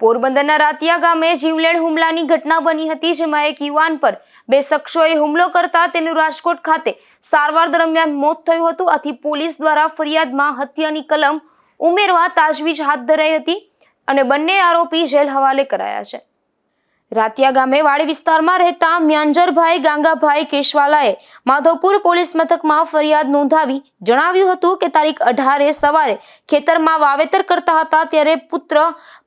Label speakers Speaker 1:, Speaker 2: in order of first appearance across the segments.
Speaker 1: પોરબંદરના રાતિયા ગામે જીવલેણ હુમલાની ઘટના બની હતી, જેમાં એક યુવાન પર બે શખ્સોએ હુમલો કરતા તેનું રાજકોટ ખાતે સારવાર દરમિયાન મોત થયું હતું. આથી પોલીસ દ્વારા ફરિયાદમાં હત્યાની કલમ ઉમેરવા તાજવીજ હાથ ધરાઈ હતી અને બંને આરોપી જેલ હવાલે કરાયા છે. રાતિયા ગામે વાડી વિસ્તારમાં રહેતા મ્યાંજરભાઈ ગાંગાભાઈ કેશવાલાએ માધવપુર પોલીસ મથકમાં ફરિયાદ નોંધાવી જણાવ્યું હતું કે તારીખ અઢારે સવારે ખેતરમાં વાવેતર કરતા હતા ત્યારે પુત્ર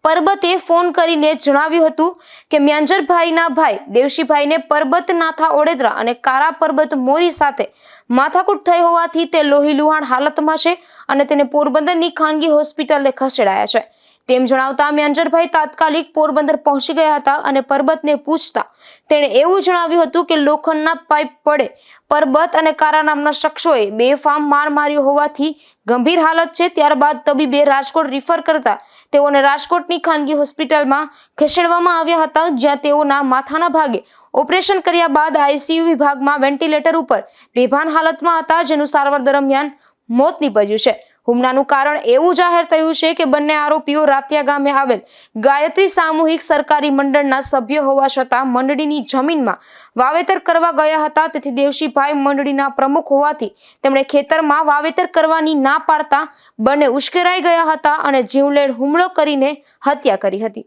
Speaker 1: પરબતે ફોન કરીને જણાવ્યું હતું કે મ્યાંજરભાઈના ભાઈ દેવશીભાઈને પરબત નાથા ઓડેદરા અને કારા પરબત મોરી સાથે માથાકૂટ થઈ હોવાથી તે લોહી લુહાણ હાલતમાં છે અને તેને પોરબંદરની ખાનગી હોસ્પિટલે ખસેડાયા છે. તેમ જણાવતા મ્યાંજરભાઈ તાત્કાલિક પોરબંદર પહોંચી ગયા હતા અને પરબતને પૂછતા તેણે એવું જણાવ્યું હતું કે લોખંડના પાઇપ પડે. પરબત અને કારા નામના શખ્સોએ બેફામ માર માર્યો હોવાથી ગંભીર હાલત છે. ત્યારબાદ તબીબે રાજકોટ રિફર કરતા તેઓને રાજકોટની ખાનગી હોસ્પિટલમાં ખસેડવામાં આવ્યા હતા, જ્યાં તેઓના માથાના ભાગે ઓપરેશન કર્યા બાદ આઈસીયુ વિભાગમાં વેન્ટિલેટર ઉપર બેભાન હાલતમાં હતા, જેનું સારવાર દરમિયાન મોત નીપજ્યું છે. હુમલાનું કારણ એવું જાહેર થયું છે કે બંને આરોપીઓ રાતિયા ગામે આવેલ ગાયત્રી સામૂહિક સરકારી મંડળના સભ્ય હોવા છતાં મંડળીની જમીનમાં વાવેતર કરવા ગયા હતા. તેથી દેવશીભાઈ મંડળીના પ્રમુખ હોવાથી તેમણે ખેતરમાં વાવેતર કરવાની ના પાડતા બંને ઉશ્કેરાઈ ગયા હતા અને જીવલેણ હુમલો કરીને હત્યા કરી હતી.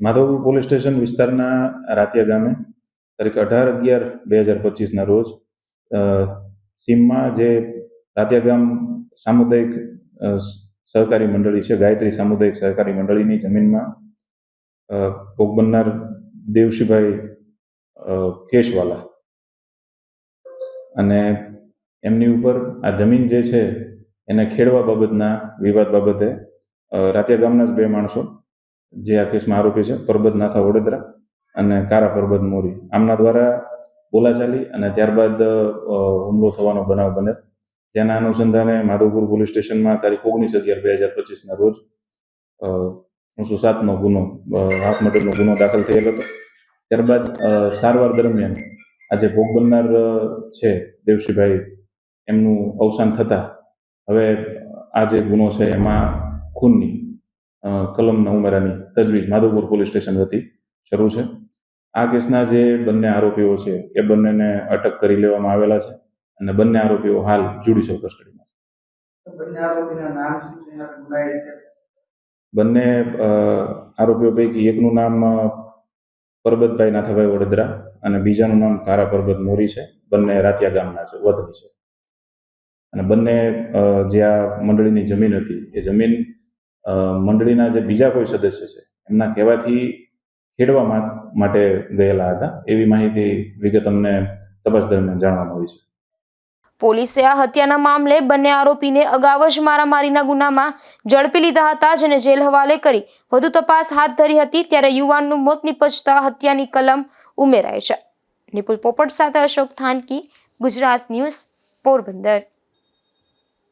Speaker 2: માધવપુર પોલીસ સ્ટેશન વિસ્તારના રાતિયા ગામે તારીખ અઢાર અગિયાર બે હજાર પચીસના રોજ સીમમાં જે રાતિયા ગામ સામુદાયિક સહકારી મંડળી છે, ગાયત્રી સામુદાયિક સહકારી મંડળીની જમીનમાં ભોગ બનનાર દેવશીભાઈ કેશવાલા. અને એમની ઉપર આ જમીન જે છે, એને ખેડવા બાબતના વિવાદ બાબતે રાત્યા ગામના જ બે માણસો, જે આ કેસમાં આરોપી છે પરબત નાથા વડોદરા અને કારા પરબત મોરી. આમના દ્વારા બોલાચાલી અને ત્યારબાદ હુમલો થવાનો બનાવ બને જેના અનુસંધાને માધવપુર પોલીસ સ્ટેશનમાં તારીખ ઓગણીસ અગિયાર બે હજાર પચીસના રોજ ત્રણસો સાતનો ગુનો હાફ મર્ડરનો ગુનો દાખલ થયેલ હતો. ત્યારબાદ સારવાર દરમિયાન આજે ભોગ બનનાર છે દેવશીભાઈ એમનું અવસાન થતાં હવે આ જે ગુનો છે એમાં ખૂનની કલમના ઉમેરાની તજવીજ માધવપુર પોલીસ સ્ટેશન વતી શરૂ છે. આ કેસના જે બંને આરોપીઓ છે એ બંનેને અટક કરી લેવામાં આવેલા છે અને બંને આરોપીઓ હાલ જ્યુડિશિયલ કસ્ટડીમાં છે.
Speaker 3: બંને
Speaker 2: આરોપીઓ પૈકી એકનું નામ પરબતભાઈ નાથાભાઈ વડોદરા અને બીજાનું નામ કારા પરબત મોરી છે. બંને રાતિયા ગામના છે વતની છે. અને બંને જે આ મંડળીની જમીન હતી એ જમીન મંડળીના જે બીજા કોઈ સદસ્ય છે એમના કહેવાથી ખેડવા માટે ગયેલા હતા. એવી માહિતી વિગત અમને તપાસ દરમિયાન જાણવા મળી છે.
Speaker 1: પોલીસે આ હત્યાના મામલે બંને આરોપીને અગાઉ જ મારામારીના ગુનામાં ઝડપી લીધા હતા જેને જેલ હવાલે કરી વધુ તપાસ હાથ ધરી હતી ત્યારે યુવાનનું મોત નિપજતા હત્યાની કલમ ઉમેરાય છે. નિપુલ પોપટ સાથે અશોક થાનકી, ગુજરાત ન્યૂઝ, પોરબંદર.